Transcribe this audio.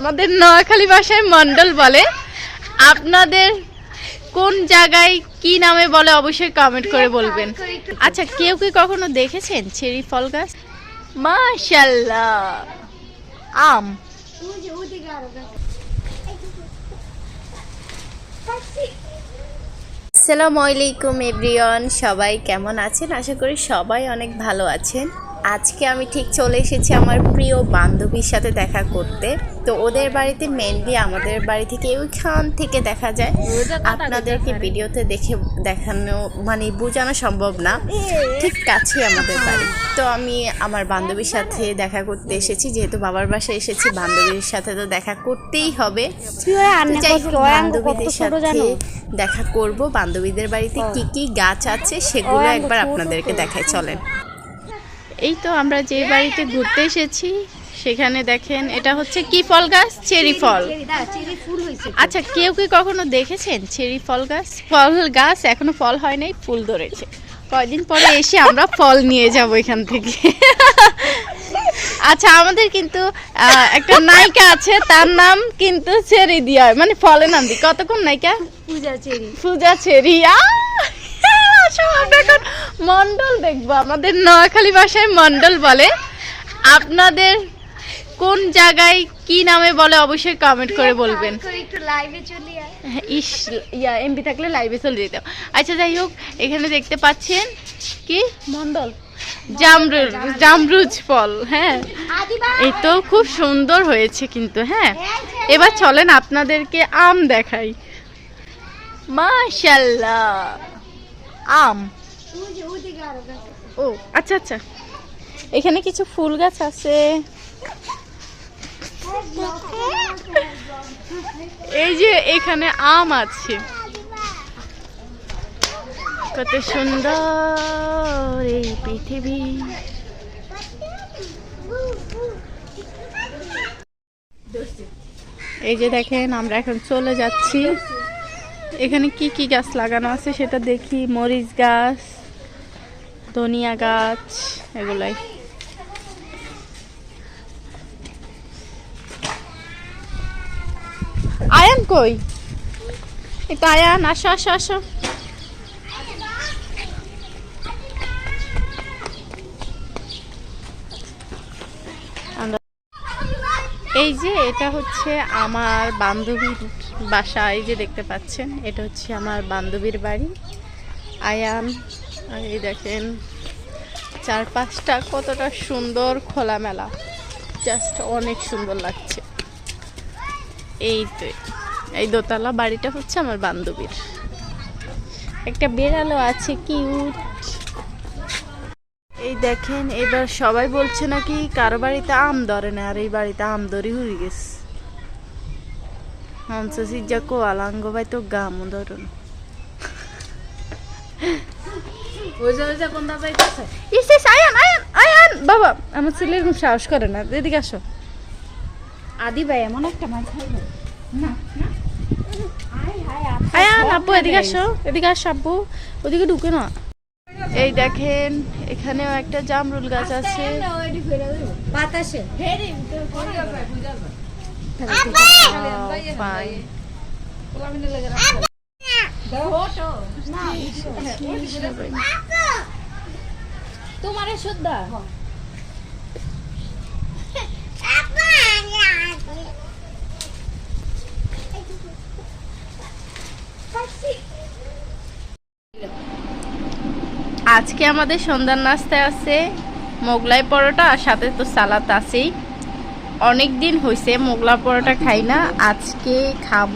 আমাদের নোয়াখালী ভাষায় মন্ডল বলে। আপনাদের কোন জায়গায় কি নামে বলে অবশ্যই কমেন্ট করে বলবেন। আচ্ছা কেউ কি কখনো দেখেছেন চেরি ফল গাছ? মাশাল্লাহ। আম। আসসালামু আলাইকুম এভরিওয়ান। সবাই কেমন আছেন? আশা করি সবাই অনেক ভালো আছেন। আজকে আমি ঠিক চলে এসেছি আমার প্রিয় বান্ধবীর সাথে দেখা করতে। তো ওদের বাড়িতে মেনলি আমাদের বাড়ি থেকে ওইখান থেকে দেখা যায়। আপনাদেরকে ভিডিওতে দেখে দেখানো মানে বোঝানো সম্ভব না। ঠিক কাছে আমাদের বাড়ি। তো আমি আমার বান্ধবীর সাথে দেখা করতে এসেছি যেহেতু বাবার বাসায় এসেছি বান্ধবীর সাথে তো দেখা করতেই হবে। যাই হোক, বান্ধবীদের সাথে দেখা করব। বান্ধবীদের বাড়িতে কি কি গাছ আছে সেগুলো একবার আপনাদেরকে দেখাই চলেন। এই তো আমরা যে বাড়িতে ঘুরতে এসেছি সেখানে দেখেন এটা হচ্ছে কি ফল গাছ? চেরি ফল। আচ্ছা কেউ কি কখনো দেখেছেন চেরি ফল গাছ? ফল গাছ এখনও ফল হয় নাই ফুল ধরেছে। কয়দিন পরে এসে আমরা ফল নিয়ে যাব এখান থেকে। আচ্ছা আমাদের কিন্তু একটা নায়িকা আছে তার নাম কিন্তু চেরি দিয়া মানে ফলের নাম দি কতক্ষণ নায়িকা? পূজা চেরি। পূজা চেরি এখন মন্ডল দেখব। আমাদের নোয়াখালী ভাষায় মন্ডল বলে। আপনাদের কোন জায়গায় কি নামে বলে অবশ্যই কমেন্ট করে বলবেন। একটু লাইভে চলি আয়। হ্যাঁ, ইস ইয়া এমপি থাকলে লাইভে চলে যেতাম। আচ্ছা যাই হোক এখানে দেখতে পাচ্ছেন কি? মন্ডল। জামরুজ জামরুজ ফল হ্যাঁ। এই তো খুব সুন্দর হয়েছে কিন্তু হ্যাঁ। এবার চলেন আপনাদেরকে আম দেখাই। মাশাল্লাহ আম। ও আচ্ছা আচ্ছা। এখানে কিছু ফুল গাছ আছে। এই যে এখানে আম আছে। কত সুন্দর এই পৃথিবী। এই যে দেখেন, আমরা এখন চলে যাচ্ছি। এখানে কি কি গাছ লাগানো আছে সেটা দেখি। মরিচ গাছ, ধনিয়া গাছ, এগুলাই। কই? এটা আয়ান আসো আসো আসো। এই যে এটা হচ্ছে আমার বান্ধবীর বাসা, এই যে দেখতে পাচ্ছেন, এটা হচ্ছে আমার বান্ধবীর বাড়ি। আয়ান, আর এই দেখেন, চারপাশটা কতটা সুন্দর খোলামেলা, জাস্ট অনেক সুন্দর লাগছে। এই তো। এই দোতলা বাড়িটা হচ্ছে আমার বান্ধবীর। একটা বেড়ালো আছে কিউট। এই দেখেন এবার সবাই বলছে নাকি কারও বাড়িতে আম ধরে না আর এই বাড়িতে আম ধরি হয়ে গেছে। হংস সিজা কোয়ালাঙ্গ ভাই তো গামও ধরুন। বাবা আমার ছেলে এরকম সাহস করে না। এদিকে আসো। আদি ভাই এমন একটা মাছ না। আব্বু এদিকে আসো এদিকে আসো আব্বু ওদিকে ঢুকে না। এই দেখেন এখানেও একটা জামরুল গাছ আছে। বাতাসে। তোমারে শুদ্ধা। আজকে আমাদের সন্ধ্যার নাস্তায় আছে মোগলাই পরোটা আর সাথে তো সালাদ আছেই। অনেক দিন হয়েছে মোগলা পরোটা খাই না, আজকে খাব